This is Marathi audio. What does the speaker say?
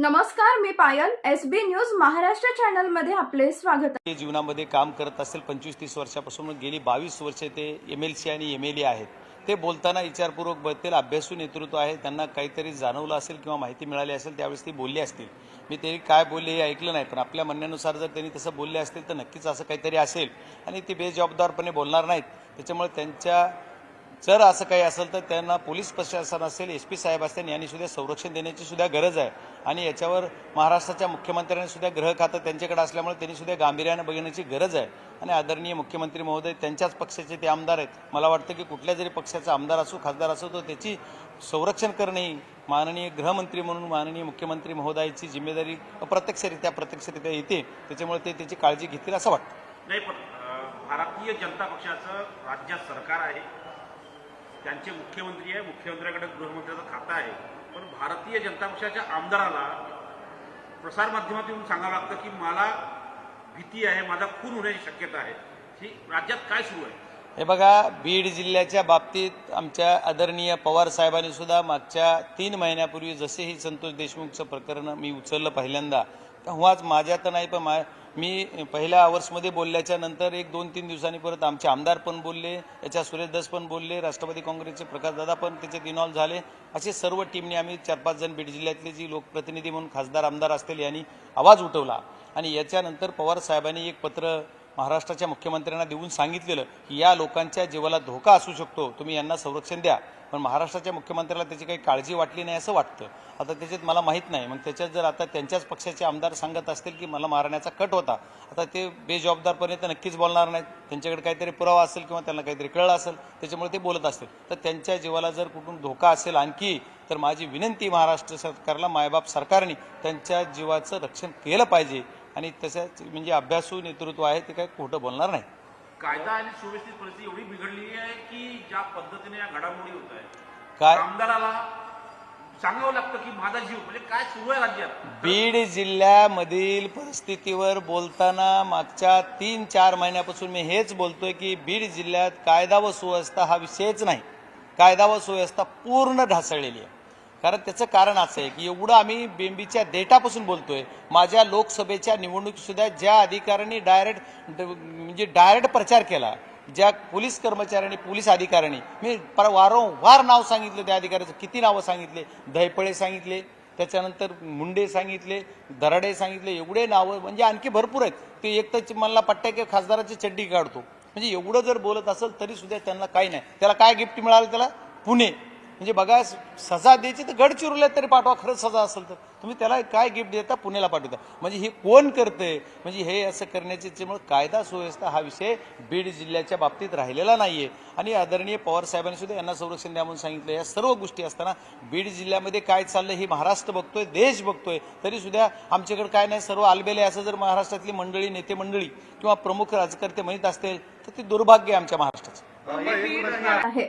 नमस्कार मी Payal S B news Maharashtra चॅनलमध्ये आपले स्वागत आहे. जीवनामध्ये काम करत असेल पंचवीस तीस वर्षापासून गेली बावीस वर्षे ते एम एल सी आणि एम एल ए आहेत. ते बोलताना विचारपूर्वक बघतील अभ्यासू नेतृत्व आहे त्यांना काहीतरी जाणवलं असेल किंवा माहिती मिळाली असेल त्यावेळेस ती बोलली असतील. मी ते काय बोलले हे ऐकलं नाही पण आपल्या म्हणण्यानुसार जर त्यांनी तसं बोलले असतील तर नक्कीच असं काहीतरी असेल. आणि ते बेजबाबदारपणे बोलणार नाहीत. त्याच्यामुळे त्यांच्या जर असं काही असेल तर त्यांना पोलीस प्रशासन असेल एस पी साहेब असतील यांनी सुद्धा संरक्षण देण्याची सुद्धा गरज आहे. आणि याच्यावर महाराष्ट्राच्या मुख्यमंत्र्यांनी सुद्धा गृह खातं त्यांच्याकडे असल्यामुळे त्यांनी सुद्धा गांभीर्यानं बघण्याची गरज आहे. आणि आदरणीय मुख्यमंत्री महोदय त्यांच्याच पक्षाचे ते आमदार आहेत. मला वाटतं की कुठल्या जरी पक्षाचा आमदार असो खासदार असो तर त्याची संरक्षण करणे ही माननीय गृहमंत्री म्हणून माननीय मुख्यमंत्री महोदयाची जिम्मेदारी अप्रत्यक्षरित्या प्रत्यक्षरित्या येते. त्याच्यामुळे ते त्याची काळजी घेतील असं वाटतं. नाही पण भारतीय जनता पक्षाचं राज्यात सरकार आहे. त्यांचे मुख्यमंत्री आहे मुख्यमंत्र्याकडे गृहमंत्र्याचं खातं आहे. पण भारतीय जनता पक्षाच्या आमदाराला प्रसारमाध्यमातून सांगावं लागतं की मला भीती आहे माझा खून होण्याची शक्यता आहे. ही राज्यात काय सुरू आहे? हे बघा बीड जिल्ह्याच्या बाबतीत आमच्या आदरणीय पवार साहेबांनी सुद्धा मागच्या तीन महिन्यापूर्वी जसे ही संतोष देशमुखचं प्रकरण मी उचललं पहिल्यांदा तेव्हाच माझ्या तर नाही पण मा मी पहिल्या आवर्समध्ये बोलल्याच्या नंतर एक दोन तीन दिवसांनी परत आमचे आमदार पण बोलले याच्या सुरेश दस पण बोलले राष्ट्रवादी काँग्रेसचे प्रकाशदादा पण त्याच्यात इन्व्हॉल्व झाले. असे सर्व टीमने आम्ही चार पाच जण बीड जिल्ह्यातले जी लोकप्रतिनिधी म्हणून खासदार आमदार असतील यांनी आवाज उठवला. आणि याच्यानंतर पवार साहेबांनी एक पत्र महाराष्ट्राच्या मुख्यमंत्र्यांना देऊन सांगितलेलं की या लोकांच्या जीवाला धोका असू शकतो तुम्ही यांना संरक्षण द्या. पण महाराष्ट्राच्या मुख्यमंत्र्याला त्याची काही काळजी वाटली नाही असं वाटतं. आता त्याच्यात मला माहीत नाही. मग त्याच्यात जर आता त्यांच्याच पक्षाचे आमदार सांगत असतील की मला मारण्याचा कट होता आता ते बेजबाबदारपणे तर नक्कीच बोलणार नाहीत. त्यांच्याकडे काहीतरी पुरावा असेल किंवा त्यांना काहीतरी कळलं असेल त्याच्यामुळे ते बोलत असतील. तर त्यांच्या जीवाला जर कुठून धोका असेल आणखी तर माझी विनंती महाराष्ट्र सरकारला मायबाप सरकारने त्यांच्या जीवाचं रक्षण केलं पाहिजे. आणि तसंच म्हणजे अभ्यासू नेतृत्व आहे ते काही खोटं बोलणार नाही. कायदा आणि सुव्यवस्थित परिस्थिती एवढी बिघडलेली आहे की ज्या पद्धतीने या घडामोडी होत आहे काय? आमदाराला सांगावं लागतं की माझा जीव म्हणजे काय सुरू आहे राज्यात? बीड जिल्ह्यामधील परिस्थितीवर बोलताना मागच्या तीन चार महिन्यापासून मी हेच बोलतोय की बीड जिल्ह्यात कायदा व सुव्यवस्था हा विषयच नाही. कायदा व सुव्यवस्था पूर्ण ढासळलेली आहे. कारण त्याचं कारण असं आहे की एवढं आम्ही बेंबीच्या डेटापासून बोलतोय. माझ्या लोकसभेच्या निवडणुकीसुद्धा ज्या अधिकाऱ्यांनी डायरेक्ट म्हणजे डायरेक्ट प्रचार केला ज्या पोलीस कर्मचाऱ्यांनी पोलीस अधिकाऱ्यांनी मी पर वारंवार नाव सांगितलं त्या अधिकाऱ्याचं किती नावं सांगितले? दहीपळे सांगितले त्याच्यानंतर मुंडे सांगितले दराडे सांगितले एवढे नावं म्हणजे आणखी भरपूर आहेत. ते एक तर मला पट्ट्या की खासदाराची चड्डी काढतो. म्हणजे एवढं जर बोलत असेल तरीसुद्धा त्यांना काही नाही. त्याला काय गिफ्ट मिळालं त्याला? पुणे. म्हणजे बघा सजा द्यायची तर गडचिरोल्यात तरी पाठवा खरंच सजा असेल तर. तुम्ही त्याला काय गिफ्ट देता पुण्याला पाठवता. म्हणजे हे कोण करतंय? म्हणजे हे असं करण्याचे त्यामुळे कायदा सुव्यवस्था हा विषय बीड जिल्ह्याच्या बाबतीत राहिलेला नाहीये. आणि आदरणीय पवार साहेबांनी सुद्धा यांना संरक्षण द्या म्हणून सांगितलं. या सर्व गोष्टी असताना बीड जिल्ह्यामध्ये काय चाललं हे महाराष्ट्र बघतोय देश बघतोय. तरी सुद्धा आमच्याकडे काय नाही सर्व आलबेले असं जर महाराष्ट्रातली मंडळी नेते मंडळी किंवा प्रमुख राजकर्ते म्हणत असतील तर ते दुर्भाग्य आहे आमच्या महाराष्ट्राचं. आहे.